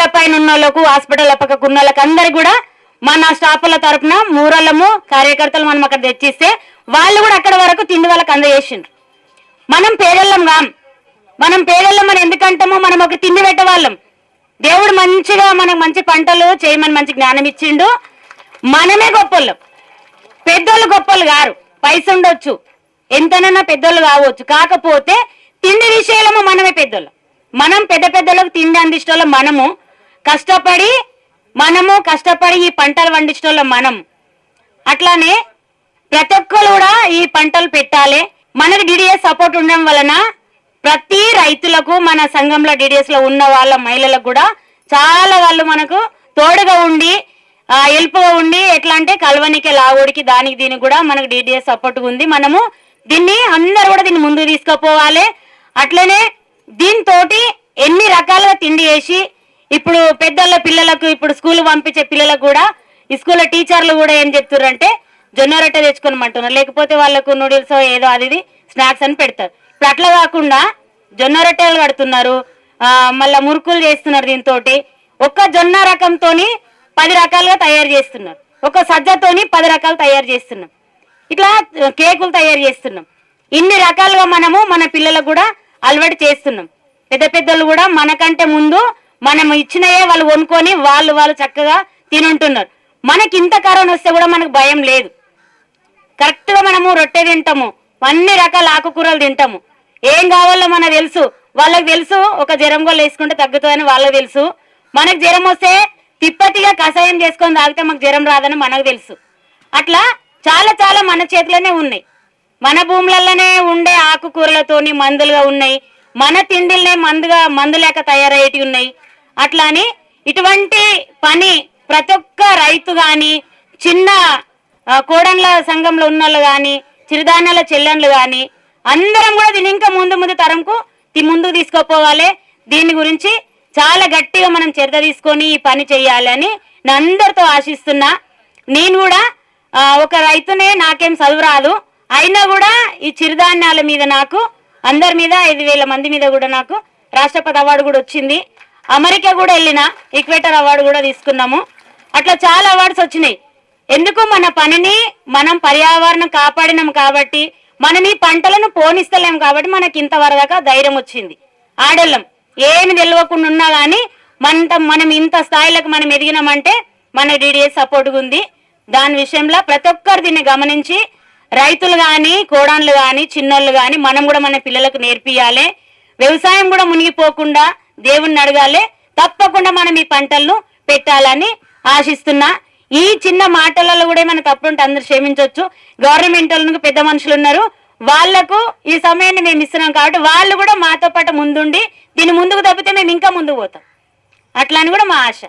రోడ్ల పైన ఉన్న వాళ్ళకు హాస్పిటల్ పక్కకు ఉన్న వాళ్ళకి అందరికి కూడా మన స్టాఫ్ల తరపున మూరళ్ళము కార్యకర్తలు మనం అక్కడ తెచ్చిస్తే వాళ్ళు కూడా అక్కడ వరకు తిండి వాళ్ళకి అందజేసిండ్రు. మనం పేదళ్ళం కాం మనం పేదళ్ళం మనం ఎందుకంటామో మనం ఒక తిండి పెట్టేవాళ్ళం దేవుడు మంచిగా మనకు మంచి పంటలు చేయమని మంచి జ్ఞానం ఇచ్చిండు. మనమే గొప్పలు పెద్దోళ్ళు గొప్పలు గారు పైస ఉండొచ్చు. ఎంతనైనా పెద్దోళ్ళు కావచ్చు. కాకపోతే తిండి విషయంలో మనమే పెద్దోళ్ళు. మనం పెద్ద పెద్దలకు తిండి అందించడంలో మనము. కష్టపడి మనము కష్టపడి ఈ పంటలు పండించడంలో మనం. అట్లానే ప్రతి ఒక్కరు కూడా ఈ పంటలు పెట్టాలి. మనకు డిడిఎస్ సపోర్ట్ ఉండడం వలన ప్రతి రైతులకు మన సంఘంలో డిడిఎస్లో ఉన్న వాళ్ళ మహిళలకు కూడా చాలా వాళ్ళు మనకు తోడుగా ఉండి హెల్ప్గా ఉండి ఎట్లా అంటే కలవనికి లావుడికి దానికి దీనికి కూడా మనకు డిడిఎస్ సపోర్ట్ ఉంది. మనము దీన్ని అందరు కూడా దీన్ని ముందుకు తీసుకుపోవాలి. అట్లనే దీంతోటి ఎన్ని రకాలుగా తిండి వేసి ఇప్పుడు పెద్దల పిల్లలకు ఇప్పుడు స్కూల్ పంపించే పిల్లలకు కూడా ఈ స్కూల్లో టీచర్లు కూడా ఏం చెప్తున్నారంటే జొన్న రొట్టె తెచ్చుకోనమంటున్నారు లేకపోతే వాళ్ళకు నూడిల్స్ ఏదో అది స్నాక్స్ అని పెడతారు. ఇప్పుడు అట్లా కాకుండా జొన్న రొట్టెలు కడుతున్నారు. మళ్ళీ మళ్ళా మురుకులు చేస్తున్నారు దీంతో ఒక్క జొన్న రకంతో పది రకాలుగా తయారు చేస్తున్నారు. ఒక సజ్జతోని పది రకాలు తయారు చేస్తున్నాం ఇట్లా కేకులు తయారు చేస్తున్నాం ఇన్ని రకాలుగా మనము మన పిల్లలకు కూడా అలవాటు చేస్తున్నాం. పెద్ద పెద్దలు కూడా మనకంటే ముందు మనం ఇచ్చినయే వాళ్ళు కొనుక్కొని వాళ్ళు వాళ్ళు చక్కగా తినుంటున్నారు. మనకి ఇంత కరోనా వస్తే కూడా మనకు భయం లేదు. కరెక్ట్గా మనము రొట్టె తింటాము. అన్ని రకాల ఆకుకూరలు తింటాము. ఏం కావాలో మనకు తెలుసు. వాళ్ళకి తెలుసు ఒక జ్వరం గోళ్ళు వేసుకుంటే తగ్గుతుందని వాళ్ళకి తెలుసు. మనకు జ్వరం వస్తే తిప్పతిగా కషాయం చేసుకొని తాగితే మాకు జ్వరం రాదని మనకు తెలుసు. అట్లా చాలా చాలా మన చేతిలోనే ఉన్నాయి. మన భూములలోనే ఉండే ఆకుకూరలతోని మందులుగా ఉన్నాయి. మన తిండిలనే మందుగా మందు లేక తయారయ్యేటివి ఉన్నాయి. అట్లా అని ఇటువంటి పని ప్రతి ఒక్క రైతు గాని చిన్న కోడన్ల సంఘంలో ఉన్న వాళ్ళు కానీ చిరుధాన్యాల చెల్లెన్లు కానీ అందరం కూడా దీన్ని ఇంకా ముందు ముందు తరంకు ముందుకు తీసుకోపోవాలి. దీని గురించి చాలా గట్టిగా మనం చర్య తీసుకొని ఈ పని చేయాలి అని నేను అందరితో ఆశిస్తున్నా. నేను కూడా ఒక రైతునే నాకేం చదువు రాదు. అయినా కూడా ఈ చిరుధాన్యాల మీద నాకు అందరి మీద ఐదు వేల మంది మీద కూడా నాకు రాష్ట్రపతి అవార్డు కూడా వచ్చింది. అమెరికా కూడా వెళ్ళిన ఈక్వేటర్ అవార్డు కూడా తీసుకున్నాము. అట్లా చాలా అవార్డ్స్ వచ్చినాయి. ఎందుకు మన పనిని మనం పర్యావరణం కాపాడినాం కాబట్టి మనం ఈ పంటలను పోనిస్తలేం కాబట్టి మనకి ఇంతవరదాకా ధైర్యం వచ్చింది. ఆడోళ్ళం ఏమి తెలియకుండా ఉన్నా కానీ మన మనం ఇంత స్థాయిలకు మనం ఎదిగినామంటే మన డిడిఎస్ సపోర్ట్గా ఉంది. దాని విషయంలో ప్రతి ఒక్కరు దీన్ని గమనించి రైతులు కానీ కోడాన్లు కానీ చిన్నోళ్ళు కానీ మనం కూడా మన పిల్లలకు నేర్పియాలి. వ్యవసాయం కూడా మునిగిపోకుండా దేవుణ్ణి అడగాలి. తప్పకుండా మనం ఈ పంటలను పెట్టాలని ఆశిస్తున్నా. ఈ చిన్న మాటలలో కూడా ఏమైనా తప్పుంటే అందరు క్షమించవచ్చు గవర్నమెంట్ వాళ్ళకు పెద్ద మనుషులు ఉన్నారు. వాళ్ళకు ఈ సమయాన్ని మేము ఇస్తున్నాం కాబట్టి వాళ్ళు కూడా మాతో పాటు ముందుండి దీని ముందుకు తప్పితే మేము ఇంకా ముందుకు పోతాం. అట్లా అని కూడా మా ఆశ.